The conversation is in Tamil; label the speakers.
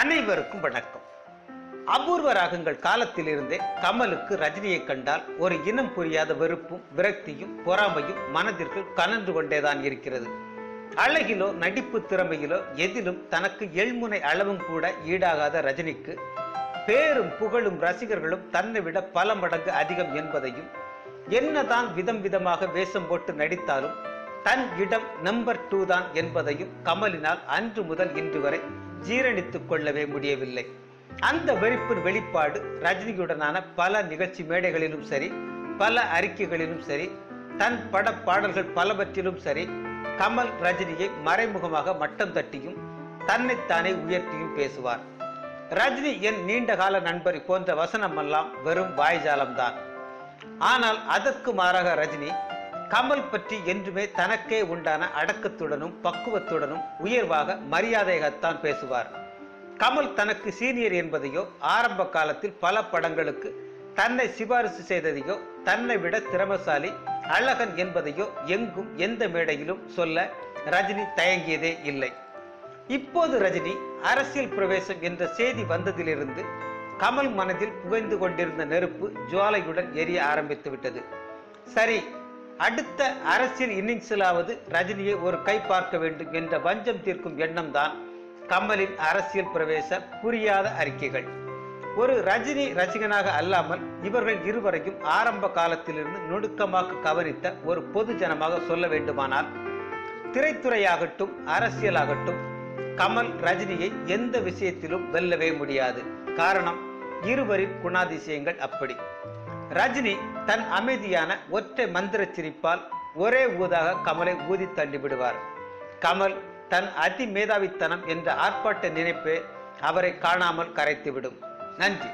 Speaker 1: அனைவருக்கும் வணக்கம். அபூர்வ ராகங்கள் காலத்திலிருந்தே கமலுக்கு ரஜினியை கண்டால் ஒரு இனம் புரியாத வெறுப்பும் விரக்தியும் பொறாமையும் மனதிற்குள் கனன்று கொண்டேதான் இருக்கிறது. அழகிலோ நடிப்பு திறமையிலோ எதிலும் தனக்கு எள்முனை அளவும் கூட ஈடாகாத ரஜினிக்கு பேரும் புகழும் ரசிகர்களும் தன்னை விட பல மடங்கு அதிகம் என்பதையும் என்னதான் விதம் விதமாக வேஷம் போட்டு நடித்தாலும் தன் இடம் நம்பர் டூ தான் என்பதையும் கமலினால் அன்று முதல் இன்று வரை ஜீரணித்துக் கொள்ளவே முடியவில்லை. அந்த வெறுப்பின் வெளிப்பாடு ரஜினியுடனான பல நிகழ்ச்சி மேடைகளிலும் சரி பல அறிக்கைகளிலும் சரி தன் பட பாடல்கள் பலவற்றிலும் சரி கமல் ரஜினியை மறைமுகமாக மட்டம் தட்டியும் தன்னைத்தானே உயர்த்தியும் பேசுவார். ரஜினி என் நீண்டகால நண்பர் போன்ற வசனமெல்லாம் வெறும் வாய்ஜாலம்தான். ஆனால் அதற்கு மாறாக ரஜினி கமல் பற்றி என்றுமே தனக்கே உண்டான அடக்கத்துடனும் பக்குவத்துடனும் உயர்வாக மரியாதையாகத்தான் பேசுவார். கமல் தனக்கு சீனியர் என்பதையோ ஆரம்ப காலத்தில் பல படங்களுக்கு தன்னை சிபாரிசு செய்ததையோ தன்னை விட திறமசாலி அழகன் என்பதையோ எங்கும் எந்த மேடையிலும் சொல்ல ரஜினி தயங்கியதே இல்லை. இப்போது ரஜினி அரசியல் பிரவேசம் என்ற செய்தி வந்ததிலிருந்து கமல் மனதில் புகைந்து கொண்டிருந்த நெருப்பு ஜுவாலையுடன் எரிய ஆரம்பித்து விட்டது சரி அடுத்த அரசியல் இன்னிங்ஸிலாவது ரஜினியை ஒரு கை பார்க்க வேண்டும் என்ற வஞ்சம் தீர்க்கும் எண்ணம் தான் கமலின் அரசியல் பிரவேச புரியாத அறிக்கைகள். ஒரு ரஜினி ரசிகனாக அல்லாமல் இவர்கள் இருவரையும் ஆரம்ப காலத்திலிருந்து நுணுக்கமாக கவனித்த ஒரு பொது ஜனமாக சொல்ல வேண்டுமானால் திரைத்துறையாகட்டும் அரசியலாகட்டும் கமல் ரஜினியை எந்த விஷயத்திலும் வெல்லவே முடியாது. காரணம் இருவரின் குணாதிசயங்கள் அப்படி. ரஜினி தன் அமைதியான ஒற்றை மந்திர சிரிப்பால் ஒரே ஊதாக கமலை ஊதி தள்ளிவிடுவார். கமல் தன் அதி மேதாவித்தனம் என்ற ஆர்ப்பாட்ட நினைப்பு அவரை காணாமல் கரைத்துவிடும். நன்றி.